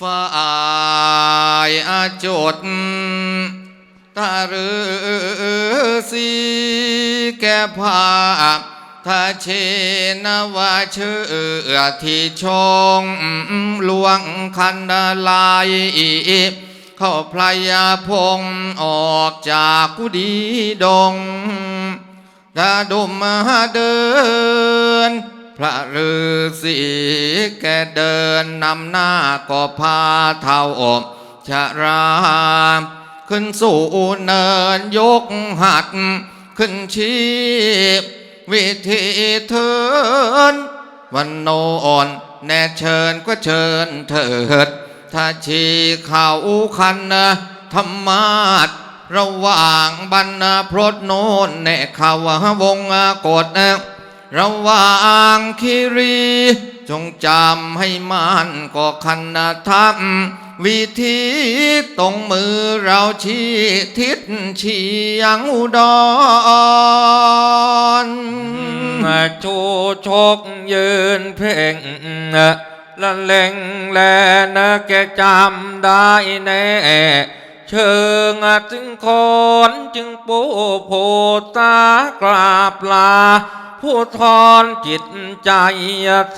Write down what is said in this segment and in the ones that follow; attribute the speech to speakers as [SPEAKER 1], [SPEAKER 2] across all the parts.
[SPEAKER 1] ฝ่ายอาจดตารือสีแก่ภาพถ้าเชนว่าเชื่อที่ชงลวงคันลายเข้าพลายาพงออกจากกุดีดงดาดุมมาเดิน พระฤาษีแกเดินนำหน้าก็พาเท้าอบชราขึ้นสู่เนินยกหัด ขึ้นชีพวิธีเทินวันโนอ่อนแน่เชิญก็เชิญเถิด ถ้าชีเขาคันนะธรรมาทระหว่างบรรพรตโนนแน่เขาวงกฎนะ ระหว่างคิรี จงจำให้มันก็คันธรรมวิธีตรงมือเราชี้ทิศเชียงอุดร
[SPEAKER 2] ชูชกยืนเพ่งละเล็งแลนะแกจำได้แน่เชิงจึงคนจึงปูโพตากราบลา ผู้ทอนจิตใจ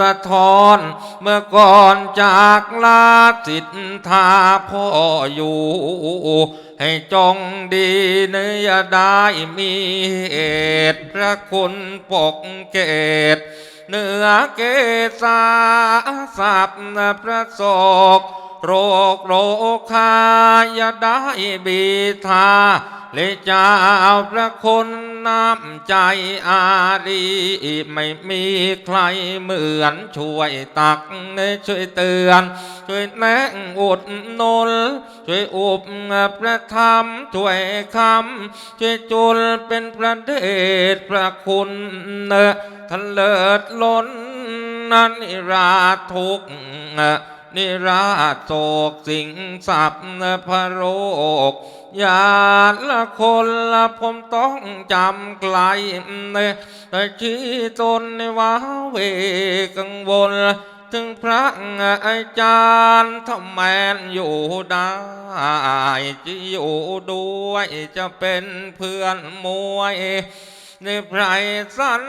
[SPEAKER 2] สะท้อน เมื่อก่อนจากลาสิทธาพ่ออยู่ ให้จงดีเนื้อได้มีเหตุพระคุณปกเกตเนื้อเกษาสับพระศก โรคโรคายาได้บีทาเลยเจ้าพระคุณน้ำใจอารีไม่มีใครเหมือนช่วยตักช่วยเตือน ช่วยแนะอุดนุนช่วยอุปพระธรรมช่วยคำช่วยจุลเป็นพระเดชพระคุณทะเลิศล้นนันนิราทุกข์ นิราชโศกสิงสับพระโรคยาละคนละผมต้องจำไกลแต่ชี้ตนในว้าเวกังวล ถึงพระอาจารย์ทำแมนอยู่ได้จะอยู่ด้วยจะเป็นเพื่อนมวยในไพรสัน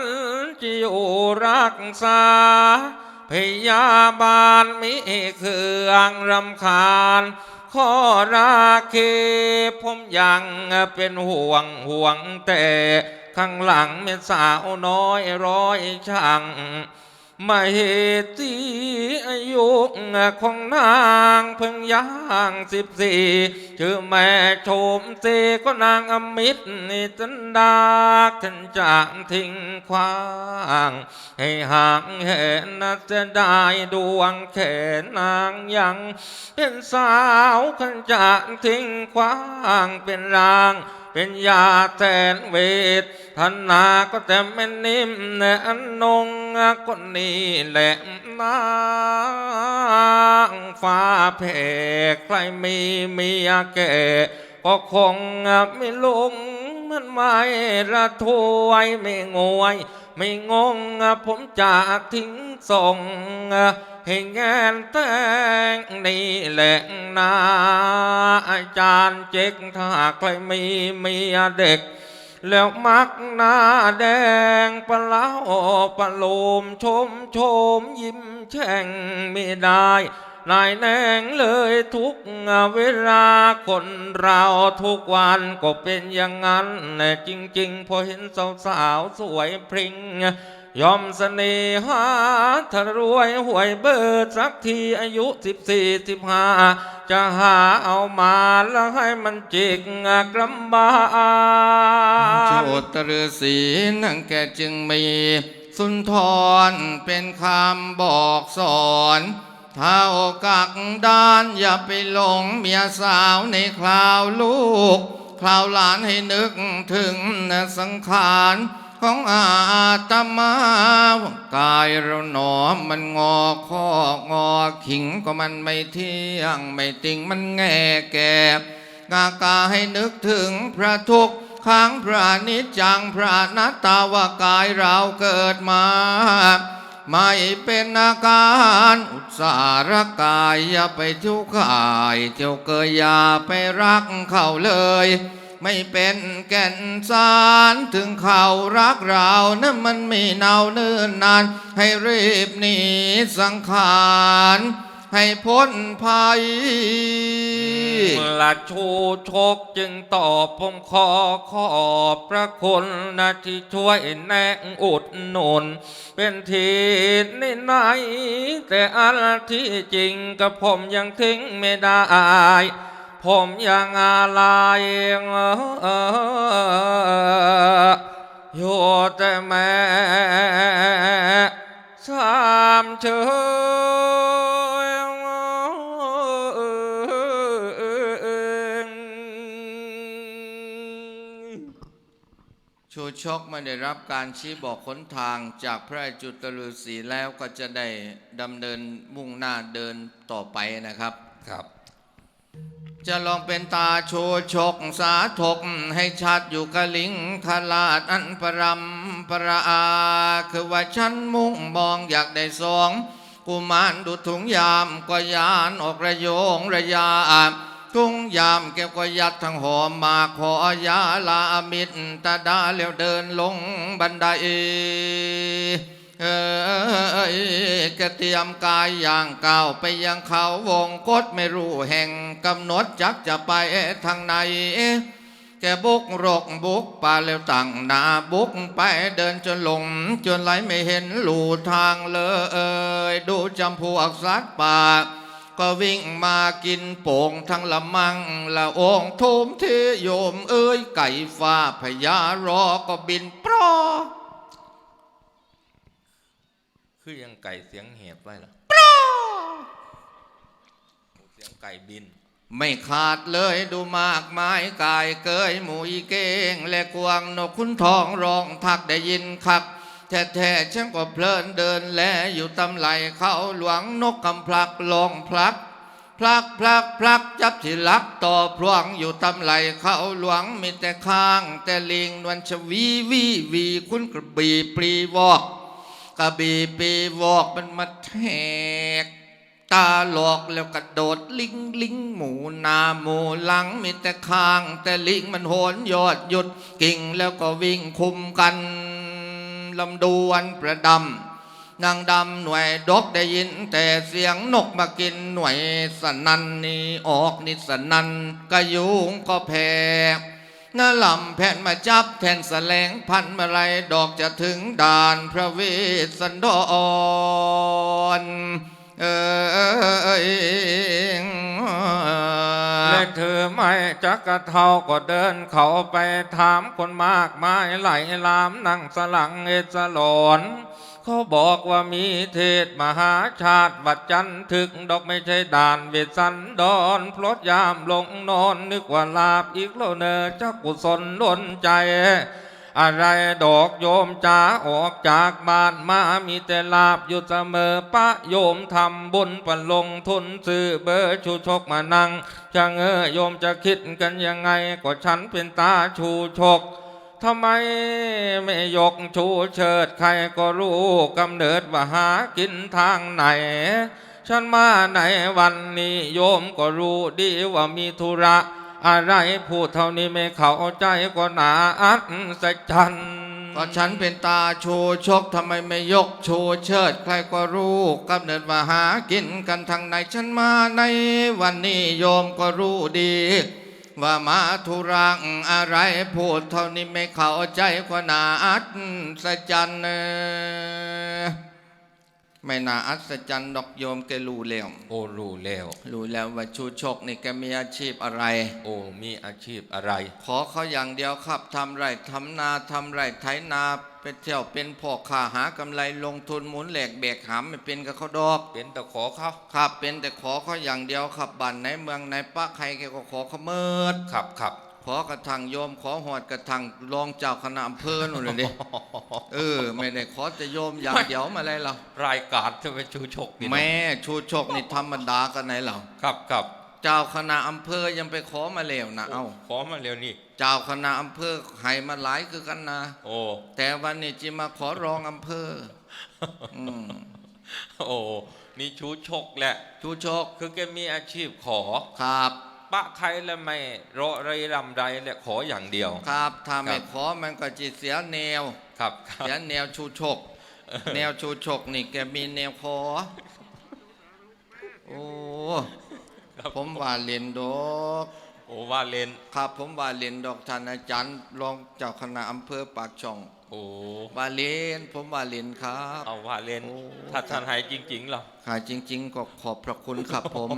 [SPEAKER 2] จะอยู่รักษา พยาบาลมิเครื่องรำคาญข้อราเคผมยังเป็นห่วงห่วงแต่ ข้างหลังเป็นสาวน้อยร้อยช่าง มาเหตุีอายุของนางเพิ่งย่างสิบสี่ชื่อแม่ชมเตก็นางอมิตรนิจันดาขันจากทิ้งควาง ให้ห่างเห็นน่าจะได้ดวงแขนนางยัง เป็นสาวขันจากทิ้งควางเป็นราง เป็นยาแทนเวทธนนาก็แต่ไม่นิ่มแน่อันนงก็นี่แหละนางฟ้าเพกใครมีเมียแก่ก็คงไม่ลงมันไม่ระทวยไม่งวย ไม่งงผมจะทิ้งส่ง ให้งานแต่งนี่แหละนาอาจารย์เจ๊กถ้าใครมีเมียเด็ก แล้วมักหน้าแดงปะเล้าปะโลมชมชมยิ้มแช่งไม่ได้นายแนงเลยทุกเวลาคนเราทุกวันก็เป็นอย่างนั้นแน่จริงๆ พอเห็นสาวๆสวยพริ้ง ยอมเสน่หาถ้ารวยหวยเบิดสักทีอายุสิบสี่สิบห้าจะหาเอามาแล้วให้มันจิกกลำบา
[SPEAKER 1] โจตฤษีนั่งแกจึงมี สุนทรเป็นคำบอกสอนเท้ากักด้านอย่าไปหลงเมียสาวในคราวลูก คราวหลานให้นึกถึงสังขาร ของอาตมากายเราหนอมมันงอข้องอขิงก็มันไม่เที่ยงไม่ติงมันแง่แก่กากาให้นึกถึงพระทุกข์ขังพระนิจจังพระนัตตาวากายเราเกิดมา ไม่เป็นอาการอุตสาหกายอย่าไปเที่ยวขาย เที่ยวเกยอย่าไปรักเขาเลย ไม่เป็นแก่นสารถึงเขารักเรานั้นมันไม่เนาเนิ่นนาน ให้รีบหนีสังขารให้พ้นภัย
[SPEAKER 2] ละชูชกจึงตอบผมขอขอบพระคุณนะที่ช่วยแนะอุดหนุน เป็นทีในไหน แต่อันที่จริงกับผมยังทิ้งไม่ได้ ผมยังอะไรอยู่แต่แม่สามเชย
[SPEAKER 1] ชูชกไม่ได้รับการชี้บอกขนทางจากพระจุตฤษีแล้วก็จะได้ดำเนินมุ่งหน้าเดินต่อไปนะครับ
[SPEAKER 2] ครับ
[SPEAKER 1] จะลองเป็นตาโชชกสาธกให้ชัดอยู่กะลิงทลาดอันปรำประอา คือว่าฉันมุ่งมองอยากได้สองกุมารดูถุงยามก็ยานออกระโยงระยาทุงยามแก้วก็ยัดทั้งหอมมาขอยาลามิตรตาดาแล้วเดินลงบันได เอยกระเตรียมกายอย่างเก้าไปยังเขาวงกฏไม่รู้แห่งกำหนดจักจะไปทางไหนแกบุกรกบุกป่าแล้วตั้งนาบุกไปเดินจนหลง จนไหลไม่เห็นหลู่ทางเลยดูจำพวกสัตว์ป่า ก็วิ่งมากินโป่งทั้งละมังละองทุมเทโยมเอ้ยไก่ฟ้าพญารอก็บินปรอ
[SPEAKER 2] คือยังไก่เสียงเห็บไว้เหรอเสียงไก่บิน
[SPEAKER 1] ไม่ขาดเลยดูมากมายกายเกยหมูอีเก้ง และกวางนกคุณทองร้องทักได้ยินคักแท้ๆฉันก็เพลินเดินแลอยู่ตำไหลเขาหลวงนกกำพลักลองพลัก พลักพลักพลักจับที่ลักต่อพลวงอยู่ตำไหลเขาหลวงมีแต่ข้าง แต่ลิงนวลชวีวีวีคุณกระบีปลีวอก กระบีปลีวอกมันมาแทก ตาหลอกแล้วกระโดดลิงลิงหมูหนาหมูหลังมีแต่ข้าง แต่ลิงมันโหนยอดหยุดกิ่งแล้วก็วิ่งคุมกันลำดวนประดำนางดำหน่วยดกได้ยิน แต่เสียงนกมากินหน่วยสนันนี่ออกนิสนันกระยุงก็แพ นาลำแผ่นมาจับแทนแสลงพันมาไรดอกจะถึงด่านพระเวสสันดรเอย
[SPEAKER 2] และเธอไม่จักกะเท่าก็เดินเขาไปถามคนมากมายไหลลามนั่งสลังเอสลอน เขาบอกว่ามีเทศมหาชาติวัดจันทึกดอกไม่ใช่ด่านเวสสันดอนพลดยามลงนอนนึกว่าลาบอีกแล้วเนอจักกุศลล้นใจ อะไรดอกโยมจ๋าออกจากบ้านมามีแต่ลาบอยู่เสมอปะโยมทำบุญปันลงทุนซื้อเบอร์ชูชกมานั่งจะเงอโยมจะคิดกันยังไงก็ฉันเป็นตาชูชก ทำไมไม่ยกชูเชิดใครก็รู้กำเนิดว่าหากินทางไหน ฉันมาในวันนี้โยมก็รู้ดีว่ามีธุระ อะไรพูดเท่านี้ไม่เข้าใจก็หนาอัศจรรย์
[SPEAKER 1] ก็ฉันเป็นตาโชชกทำไมไม่ยกโชเชิด ใครก็รู้กำเนิดมาหากินกันทางไหนฉันมาในวันนี้โยมก็รู้ดี ว่ามาธุรังอะไรพูดเท่านี้ไม่เข้าใจขนาอัศจรรย์เนอ ไม่น่าอัศจรรย์ดอกโยมแกรู้แล้ว
[SPEAKER 2] โอ้รู้แล้ว
[SPEAKER 1] รู้แล้วว่าชูชกนี่แกมีอาชีพอะไร
[SPEAKER 2] โอ้มีอาชีพอะไร
[SPEAKER 1] ขอเขาอย่างเดียวครับทำไร่ทำนาทำไร่ไถนาไปเที่ยวเป็นพ่อค้าหากำไรลงทุนหมุนแหลกแบกหามไม่เป็นกับเขาดอก
[SPEAKER 2] เป็นตะขอเขา
[SPEAKER 1] ครับเป็นแต่ขอเขาอย่างเดียวครับบ้านไหนเมืองไหนป้าใครแกก็ขอเขาเมิด
[SPEAKER 2] ขับขับ
[SPEAKER 1] ขอกระทังโยมขอหอดกระทังรองเจ้าคณะอำเภอนู่นเลยดิเออไม่ได้ขอแต่โยมอย่างเดียวมาเลยเรา
[SPEAKER 2] รายการจะไปชูชกนี่นะ
[SPEAKER 1] แม่ชูชกนี่ธรรมดากันไหนเรา
[SPEAKER 2] ครับครับ
[SPEAKER 1] เจ้าคณะอำเภอยังไปขอมาแล้วนะเอ้า
[SPEAKER 2] ขอมาเร็วนี่
[SPEAKER 1] เจ้าคณะอำเภอให้มาหลายคือกันนะ
[SPEAKER 2] โอ้
[SPEAKER 1] แต่วันนี้จิมาขอรองอำเภออืม
[SPEAKER 2] โอ้นี่ชูชกแหละ
[SPEAKER 1] ชูชก
[SPEAKER 2] คือแกมีอาชีพขอ
[SPEAKER 1] ครับ
[SPEAKER 2] ปะใครแล้วไม่รอไรรำไรแหละขออย่างเดียว
[SPEAKER 1] ครับถ้าไม่
[SPEAKER 2] ครับ
[SPEAKER 1] ขอมันก็จิเสียแนว
[SPEAKER 2] ครับครับ
[SPEAKER 1] เสียแนวชูชก แนวชูชกนี่แกมีแนวคอโอ้ผมว่าเล่นดอก
[SPEAKER 2] โอ้ว่าเล่น
[SPEAKER 1] ครับ ผมว่าเล่นดอกท่านอาจารย์รองเจ้าคณะอำเภอปากช่อง
[SPEAKER 2] โอ้
[SPEAKER 1] ว่าเล่นผมว่าเล่นครับ
[SPEAKER 2] เอาว่าเล่น
[SPEAKER 1] โอ้
[SPEAKER 2] ถ้าท่านให้จริงๆเหรอ
[SPEAKER 1] ค่ะจริง ๆ ก็ขอบพระคุณครับผม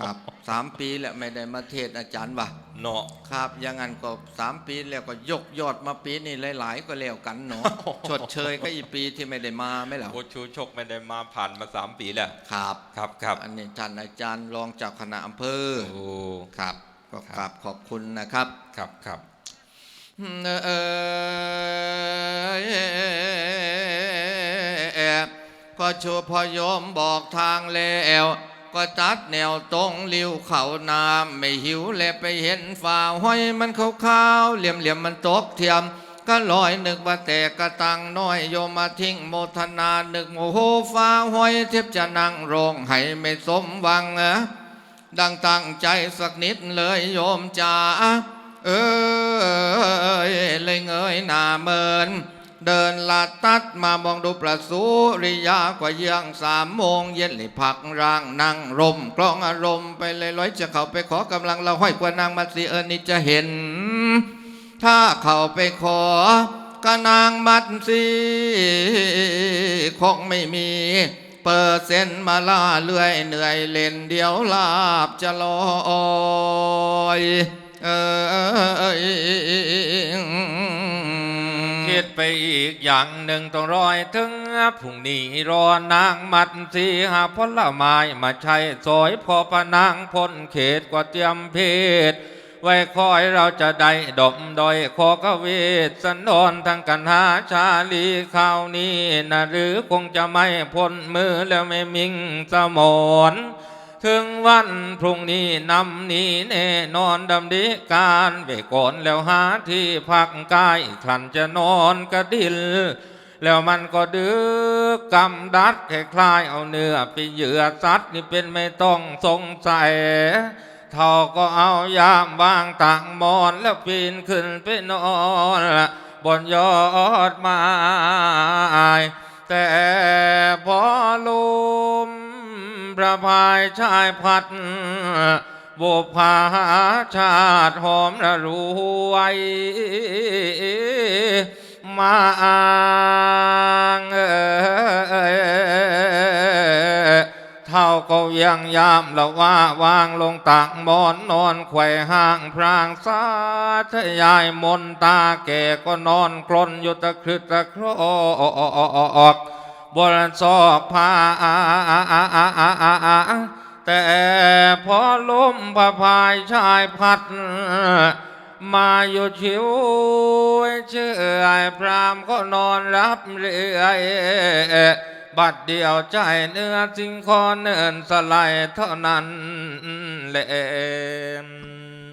[SPEAKER 1] ครับสามปีแล้วไม่ได้มาเทศน์อาจารย์ว่ะ
[SPEAKER 2] เนาะ
[SPEAKER 1] ครับอยังงั้นก็สามปีแล้วก็ยกยอดมาปีนี้หลาย ๆ ก็แล้วกันเนาะชดเชยก็อีกปีที่ไม่ได้มาไม่หรอ
[SPEAKER 2] โอ้ชูชกไม่ได้มาผ่านมาสามปีแล้ว
[SPEAKER 1] ครับ
[SPEAKER 2] ครับครับ
[SPEAKER 1] อันนี้ท่านอาจารย์รองเจากคณะอำเภอ
[SPEAKER 2] โอ้
[SPEAKER 1] ครับก็กราบขอบคุณนะครับ
[SPEAKER 2] ครับครับ
[SPEAKER 1] เออก็ชูพอยมบอกทางแล้ว ก็จัดแนวตรงลิ้วเขาน้ำไม่หิวและไปเห็นฝ่าห้อยมันขาวๆเหลี่ยมเหลี่ยมๆมันตกเทียมก็ลอยนึกว่าแต่กระตังน้อยโยมาทิ้งโมทนานึกโมโหฟ้าห้อยเทียบจะนั่งร้องให้ไม่สมหวังเออดังตั้งใจสักนิดเลยโยมจ๋าเอ้ยเลยเงยหน้าเมิน เดินลาดตัดมามองดูประสูริยากว่าเยืองสามโมงเย็นเลยพักร่างนั่งรมกลองอารมณ์ไปเลยร้อยจะเข้าไปขอกำลังเราห้อยกว่านางมาสิเอิญนี่จะเห็น ถ้าเข้าไปขอก็นางมัดสิคงไม่มี เปอร์เซ็นต์มาล่าเลื่อยเหนื่อยเล่นเดียวลาบจะลอยเอย
[SPEAKER 2] คิดไปอีกอย่างหนึ่งต้องรอยถึงพรุ่งนี้รอนางมัดสีหาผลไม้มาใช้สอยพอปะนางพ้นเขตกว่าเตรียมเพศไว้คอยเราจะได้ดมดอยขอกเวทสนอนทั้งกันหาชาลีข้าวนี้นะหรือคงจะไม่พ้นมือแล้วไม่มิงสมอน ถึงวันพรุ่งนี้นำนี้แน่นอนดำดิการไปก่อนแล้วหาที่พักกายคลันจะนอนกระดิลแล้วมันก็ดึกกำดัดคล้ายๆเอาเนื้อไปเหยื่อสัตว์นี่เป็นไม่ต้องสงสัยเท่าก็เอายามวางต่างมอนแล้วปีนขึ้นไปนอนบนยอดไม้แต่พอลม พระพายชายพัดบุพาชาติหอมระรวยมาอ้างเอ่ยเท่าก็ยังยามละว่าวางลงตักมอนนอนไขว่ห้างพรางสาธยายมนตาแก่ก็นอนกลนอยู่ตะครึตะครอก บนซอกผ้าแต่พอลมพระพายชายพัด มาอยู่ชิวเชื่อพรามก็นอนรับเรื่อยบัดเดียวใจเนื้อสิ่งคอเนินสลายเท่านั้นแหละ